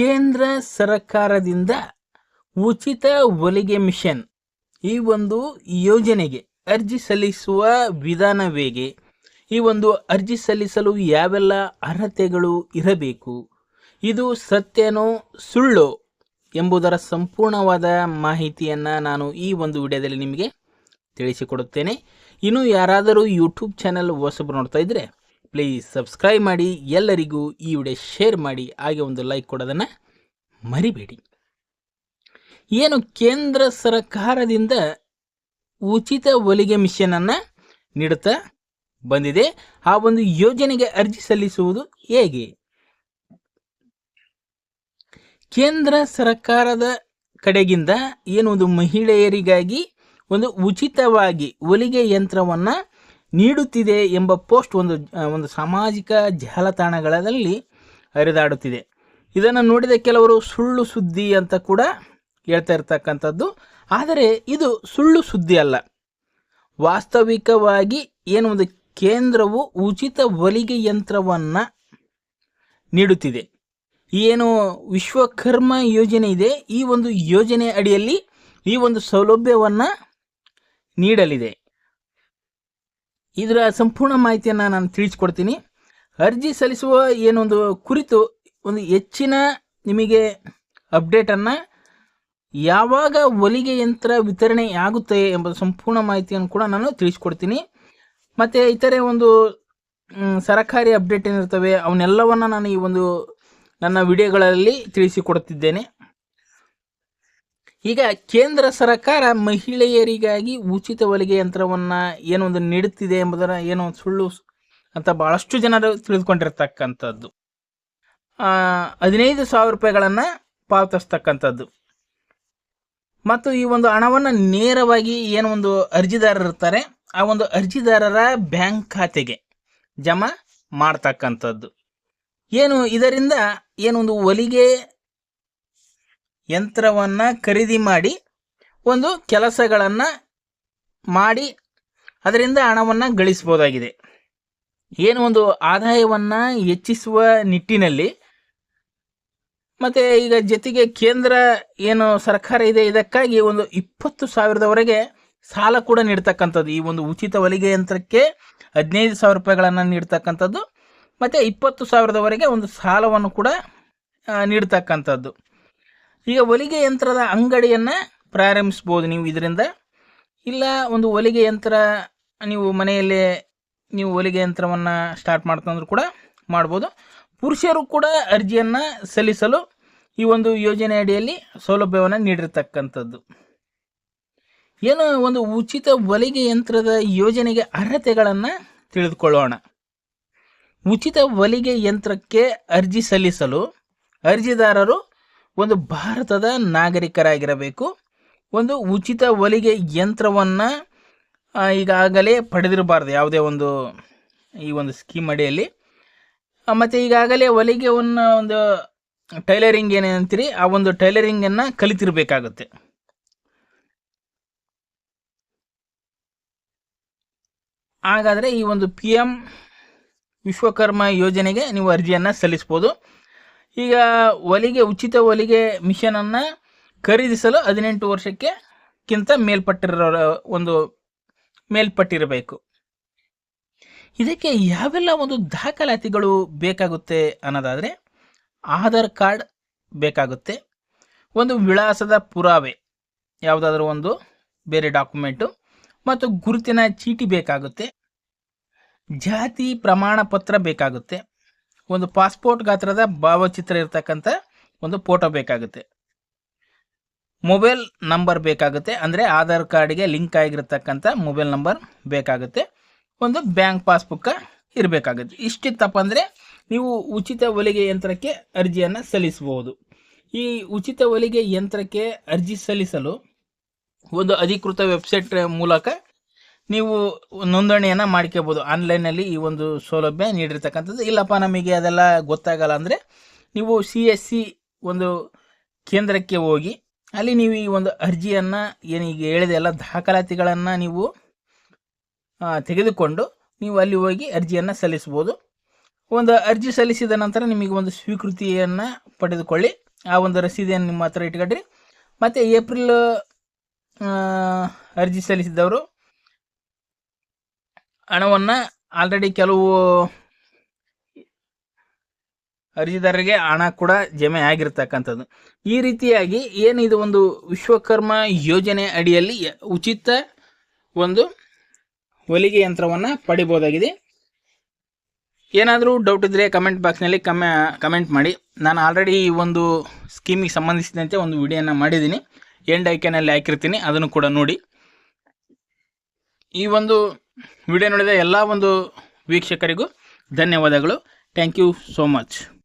ಕೇಂದ್ರ ಸರ್ಕಾರದಿಂದ ಉಚಿತ ಹೊಲಿಗೆ ಮಿಷನ್ ಈ ಒಂದು ಯೋಜನೆಗೆ ಅರ್ಜಿ ಸಲ್ಲಿಸುವ ವಿಧಾನವೇಗೆ ಈ ಒಂದು ಅರ್ಜಿ ಸಲ್ಲಿಸಲು ಯಾವೆಲ್ಲ ಅರ್ಹತೆಗಳು ಇರಬೇಕು? ಇದು ಸತ್ಯನೋ ಸುಳ್ಳು ಎಂಬುದರ ಸಂಪೂರ್ಣವಾದ ಮಾಹಿತಿಯನ್ನು ನಾನು ಈ ಒಂದು ವಿಡಿಯೋದಲ್ಲಿ ನಿಮಗೆ ತಿಳಿಸಿಕೊಡುತ್ತೇನೆ. ಇನ್ನು ಯಾರಾದರೂ ಯೂಟ್ಯೂಬ್ ಚಾನಲ್ ಹೊಸಬರು ನೋಡ್ತಾ ಇದ್ದರೆ ಪ್ಲೀಸ್ ಸಬ್ಸ್ಕ್ರೈಬ್ ಮಾಡಿ ಎಲ್ಲರಿಗೂ ಈ ವಿಡಿಯೋ ಶೇರ್ ಮಾಡಿ, ಹಾಗೆ ಒಂದು ಲೈಕ್ ಕೊಡೋದನ್ನು ಮರಿಬೇಡಿ. ಏನು ಕೇಂದ್ರ ಸರ್ಕಾರದಿಂದ ಉಚಿತ ಹೊಲಿಗೆ ಮಿಷನನ್ನು ನೀಡುತ್ತಾ ಬಂದಿದೆ. ಆ ಒಂದು ಯೋಜನೆಗೆ ಅರ್ಜಿ ಸಲ್ಲಿಸುವುದು ಹೇಗೆ? ಕೇಂದ್ರ ಸರ್ಕಾರದ ಕಡೆಗಿಂದ ಏನು ಒಂದು ಮಹಿಳೆಯರಿಗಾಗಿ ಒಂದು ಉಚಿತವಾಗಿ ಹೊಲಿಗೆ ಯಂತ್ರವನ್ನು ನೀಡುತ್ತಿದೆ ಎಂಬ ಪೋಸ್ಟ್ ಒಂದು ಒಂದು ಸಾಮಾಜಿಕ ಜಾಲತಾಣಗಳಲ್ಲಿ ಹರಿದಾಡುತ್ತಿದೆ. ಇದನ್ನು ನೋಡಿದ ಕೆಲವರು ಸುಳ್ಳು ಸುದ್ದಿ ಅಂತ ಕೂಡ ಹೇಳ್ತಾ ಇರ್ತಕ್ಕಂಥದ್ದು. ಆದರೆ ಇದು ಸುಳ್ಳು ಸುದ್ದಿ ಅಲ್ಲ. ವಾಸ್ತವಿಕವಾಗಿ ಏನು ಒಂದು ಕೇಂದ್ರವು ಉಚಿತ ಹೊಲಿಗೆ ಯಂತ್ರವನ್ನು ನೀಡುತ್ತಿದೆ. ಏನು ವಿಶ್ವಕರ್ಮ ಯೋಜನೆ ಇದೆ, ಈ ಒಂದು ಯೋಜನೆ ಅಡಿಯಲ್ಲಿ ಈ ಒಂದು ಸೌಲಭ್ಯವನ್ನು ನೀಡಲಿದೆ. ಇದರ ಸಂಪೂರ್ಣ ಮಾಹಿತಿಯನ್ನು ನಾನು ತಿಳಿಸ್ಕೊಡ್ತೀನಿ. ಅರ್ಜಿ ಸಲ್ಲಿಸುವ ಏನೊಂದು ಕುರಿತು ಒಂದು ಹೆಚ್ಚಿನ ನಿಮಗೆ ಅಪ್ಡೇಟನ್ನು ಯಾವಾಗ ಹೊಲಿಗೆ ಯಂತ್ರ ವಿತರಣೆ ಆಗುತ್ತೆ ಎಂಬ ಸಂಪೂರ್ಣ ಮಾಹಿತಿಯನ್ನು ಕೂಡ ನಾನು ತಿಳಿಸ್ಕೊಡ್ತೀನಿ. ಮತ್ತು ಇತರೆ ಒಂದು ಸರಕಾರಿ ಅಪ್ಡೇಟ್ ಏನಿರ್ತವೆ, ಅವನ್ನೆಲ್ಲವನ್ನು ನಾನು ಈ ಒಂದು ನನ್ನ ವಿಡಿಯೋಗಳಲ್ಲಿ ತಿಳಿಸಿಕೊಡುತ್ತಿದ್ದೇನೆ ಈಗ ಕೇಂದ್ರ ಸರ್ಕಾರ ಮಹಿಳೆಯರಿಗಾಗಿ ಉಚಿತ ಹೊಲಿಗೆ ಯಂತ್ರವನ್ನು ಏನೊಂದು ನೀಡುತ್ತಿದೆ ಎಂಬುದರ ಏನೋ ಸುಳ್ಳು ಅಂತ ಭಾಳಷ್ಟು ಜನರು ತಿಳಿದುಕೊಂಡಿರ್ತಕ್ಕಂಥದ್ದು. ಹದಿನೈದು ಸಾವಿರ ರೂಪಾಯಿಗಳನ್ನು ಪಾವತಿಸ್ತಕ್ಕಂಥದ್ದು. ಮತ್ತು ಈ ಒಂದು ಹಣವನ್ನು ನೇರವಾಗಿ ಏನು ಒಂದು ಅರ್ಜಿದಾರರು ಇರ್ತಾರೆ, ಆ ಒಂದು ಅರ್ಜಿದಾರರ ಬ್ಯಾಂಕ್ ಖಾತೆಗೆ ಜಮಾ ಮಾಡ್ತಕ್ಕಂಥದ್ದು. ಏನು ಇದರಿಂದ ಏನೊಂದು ಹೊಲಿಗೆ ಯಂತ್ರವನ್ನು ಖರೀದಿ ಮಾಡಿ ಒಂದು ಕೆಲಸಗಳನ್ನು ಮಾಡಿ ಅದರಿಂದ ಹಣವನ್ನು ಗಳಿಸ್ಬೋದಾಗಿದೆ. ಏನು ಒಂದು ಆದಾಯವನ್ನು ಹೆಚ್ಚಿಸುವ ನಿಟ್ಟಿನಲ್ಲಿ ಮತ್ತು ಈಗ ಜೊತೆಗೆ ಕೇಂದ್ರ ಏನು ಸರ್ಕಾರ ಇದೆ, ಇದಕ್ಕಾಗಿ ಒಂದು ಇಪ್ಪತ್ತು ಸಾವಿರದವರೆಗೆ ಸಾಲ ಕೂಡ ನೀಡ್ತಕ್ಕಂಥದ್ದು. ಈ ಒಂದು ಉಚಿತ ಹೊಲಿಗೆ ಯಂತ್ರಕ್ಕೆ ಹದಿನೈದು ಸಾವಿರ ರೂಪಾಯಿಗಳನ್ನು ನೀಡ್ತಕ್ಕಂಥದ್ದು, ಮತ್ತು ಇಪ್ಪತ್ತು ಸಾವಿರದವರೆಗೆ ಒಂದು ಸಾಲವನ್ನು ಕೂಡ ನೀಡ್ತಕ್ಕಂಥದ್ದು. ಈಗ ಹೊಲಿಗೆ ಯಂತ್ರದ ಅಂಗಡಿಯನ್ನು ಪ್ರಾರಂಭಿಸ್ಬೋದು ನೀವು ಇದರಿಂದ. ಇಲ್ಲ, ಒಂದು ಹೊಲಿಗೆ ಯಂತ್ರ ನೀವು ಮನೆಯಲ್ಲೇ ನೀವು ಹೊಲಿಗೆ ಯಂತ್ರವನ್ನು ಸ್ಟಾರ್ಟ್ ಮಾಡ್ತಂದ್ರೂ ಕೂಡ ಮಾಡ್ಬೋದು. ಪುರುಷರು ಕೂಡ ಅರ್ಜಿಯನ್ನು ಸಲ್ಲಿಸಲು ಈ ಒಂದು ಯೋಜನೆ ಅಡಿಯಲ್ಲಿ ಸೌಲಭ್ಯವನ್ನು ನೀಡಿರ್ತಕ್ಕಂಥದ್ದು. ಏನು, ಒಂದು ಉಚಿತ ಹೊಲಿಗೆ ಯಂತ್ರದ ಯೋಜನೆಗೆ ಅರ್ಹತೆಗಳನ್ನು ತಿಳಿದುಕೊಳ್ಳೋಣ. ಉಚಿತ ಹೊಲಿಗೆ ಯಂತ್ರಕ್ಕೆ ಅರ್ಜಿ ಸಲ್ಲಿಸಲು ಅರ್ಜಿದಾರರು ಒಂದು ಭಾರತದ ನಾಗರಿಕರಾಗಿರಬೇಕು. ಒಂದು ಉಚಿತ ಹೊಲಿಗೆ ಯಂತ್ರವನ್ನು ಈಗಾಗಲೇ ಪಡೆದಿರಬಾರ್ದು. ಯಾವುದೇ ಒಂದು, ಈ ಒಂದು ಸ್ಕೀಮ್ ಅಡಿಯಲ್ಲಿ. ಮತ್ತು ಈಗಾಗಲೇ ಹೊಲಿಗೆವನ್ನು ಒಂದು ಟೈಲರಿಂಗ್ ಏನಂತೀರಿ ಆ ಒಂದು ಟೈಲರಿಂಗನ್ನು ಕಲಿತಿರಬೇಕಾಗುತ್ತೆ. ಹಾಗಾದರೆ ಈ ಒಂದು ಪಿ ಎಂ ವಿಶ್ವಕರ್ಮ ಯೋಜನೆಗೆ ನೀವು ಅರ್ಜಿಯನ್ನು ಸಲ್ಲಿಸ್ಬೋದು. ಈಗ ಹೊಲಿಗೆ ಉಚಿತ ಒಲಿಗೆ ಮಿಷನನ್ನು ಖರೀದಿಸಲು ಹದಿನೆಂಟು ವರ್ಷಕ್ಕೆ ಕಿಂತ ಮೇಲ್ಪಟ್ಟಿರೋ, ಒಂದು ಮೇಲ್ಪಟ್ಟಿರಬೇಕು. ಇದಕ್ಕೆ ಯಾವೆಲ್ಲ ಒಂದು ದಾಖಲಾತಿಗಳು ಬೇಕಾಗುತ್ತೆ ಅನ್ನೋದಾದರೆ, ಆಧಾರ್ ಕಾರ್ಡ್ ಬೇಕಾಗುತ್ತೆ, ಒಂದು ವಿಳಾಸದ ಪುರಾವೆ, ಯಾವುದಾದ್ರೂ ಒಂದು ಬೇರೆ ಡಾಕ್ಯುಮೆಂಟು, ಮತ್ತು ಗುರುತಿನ ಚೀಟಿ ಬೇಕಾಗುತ್ತೆ, ಜಾತಿ ಪ್ರಮಾಣ ಪತ್ರ ಬೇಕಾಗುತ್ತೆ ಒಂದು ಪಾಸ್ಪೋರ್ಟ್ ಗಾತ್ರದ ಭಾವಚಿತ್ರ ಇರತಕ್ಕಂಥ ಒಂದು ಫೋಟೋ ಬೇಕಾಗುತ್ತೆ. ಮೊಬೈಲ್ ನಂಬರ್ ಬೇಕಾಗುತ್ತೆ. ಅಂದರೆ ಆಧಾರ್ ಕಾರ್ಡ್ಗೆ ಲಿಂಕ್ ಆಗಿರತಕ್ಕಂಥ ಮೊಬೈಲ್ ನಂಬರ್ ಬೇಕಾಗುತ್ತೆ. ಒಂದು ಬ್ಯಾಂಕ್ ಪಾಸ್ಬುಕ್ಕ ಇರಬೇಕಾಗುತ್ತೆ. ಇಷ್ಟಿತ್ತಪ್ಪ ಅಂದರೆ ನೀವು ಉಚಿತ ಹೊಲಿಗೆ ಯಂತ್ರಕ್ಕೆ ಅರ್ಜಿಯನ್ನು ಸಲ್ಲಿಸಬಹುದು. ಈ ಉಚಿತ ಹೊಲಿಗೆ ಯಂತ್ರಕ್ಕೆ ಅರ್ಜಿ ಸಲ್ಲಿಸಲು ಒಂದು ಅಧಿಕೃತ ವೆಬ್ಸೈಟ್ ಮೂಲಕ ನೀವು ನೋಂದಣಿಯನ್ನು ಮಾಡ್ಕೋಬೋದು ಆನ್ಲೈನಲ್ಲಿ ಈ ಒಂದು ಸೌಲಭ್ಯ ನೀಡಿರ್ತಕ್ಕಂಥದ್ದು. ಇಲ್ಲಪ್ಪ, ನಮಗೆ ಅದೆಲ್ಲ ಗೊತ್ತಾಗಲ್ಲ ಅಂದರೆ ನೀವು ಸಿ ಎಸ್ ಸಿ ಒಂದು ಕೇಂದ್ರಕ್ಕೆ ಹೋಗಿ, ಅಲ್ಲಿ ನೀವು ಈ ಒಂದು ಅರ್ಜಿಯನ್ನು ಏನೀಗ ಹೇಳಿದೆ ಎಲ್ಲ ದಾಖಲಾತಿಗಳನ್ನು ನೀವು ತೆಗೆದುಕೊಂಡು ನೀವು ಅಲ್ಲಿ ಹೋಗಿ ಅರ್ಜಿಯನ್ನು ಸಲ್ಲಿಸ್ಬೋದು ಒಂದು ಅರ್ಜಿ ಸಲ್ಲಿಸಿದ ನಂತರ ನಿಮಗೆ ಒಂದು ಸ್ವೀಕೃತಿಯನ್ನು ಪಡೆದುಕೊಳ್ಳಿ. ಆ ಒಂದು ರಸೀದಿಯನ್ನು ನಿಮ್ಮ ಹತ್ರ ಇಟ್ಕೊಳ್ರಿ ಮತ್ತು ಏಪ್ರಿಲ್ ಅರ್ಜಿ ಸಲ್ಲಿಸಿದವರು ಹಣವನ್ನು ಆಲ್ರೆಡಿ ಕೆಲವು ಅರ್ಜಿದಾರರಿಗೆ ಹಣ ಕೂಡ ಜಮೆ ಆಗಿರ್ತಕ್ಕಂಥದ್ದು. ಈ ರೀತಿಯಾಗಿ ಏನು ಇದು ಒಂದು ವಿಶ್ವಕರ್ಮ ಯೋಜನೆ ಅಡಿಯಲ್ಲಿ ಉಚಿತ ಒಂದು ಹೊಲಿಗೆ ಯಂತ್ರವನ್ನು ಪಡಿಬೋದಾಗಿದೆ. ಏನಾದರೂ ಡೌಟ್ ಇದ್ದರೆ ಕಮೆಂಟ್ ಬಾಕ್ಸ್ನಲ್ಲಿ ಕಮೆ ಕಮೆಂಟ್ ಮಾಡಿ. ನಾನು ಆಲ್ರೆಡಿ ಈ ಒಂದು ಸ್ಕೀಮಿಗೆ ಸಂಬಂಧಿಸಿದಂತೆ ಒಂದು ವಿಡಿಯೋನ ಮಾಡಿದ್ದೀನಿ. ಎಂಡ್ ಐಕೆನಲ್ಲಿ ಹಾಕಿರ್ತೀನಿ. ಅದನ್ನು ಕೂಡ ನೋಡಿ. ಈ ಒಂದು ವಿಡಿಯೋ ನೋಡಿದ ಎಲ್ಲ ಒಂದು ವೀಕ್ಷಕರಿಗೂ ಧನ್ಯವಾದಗಳು. Thank you so much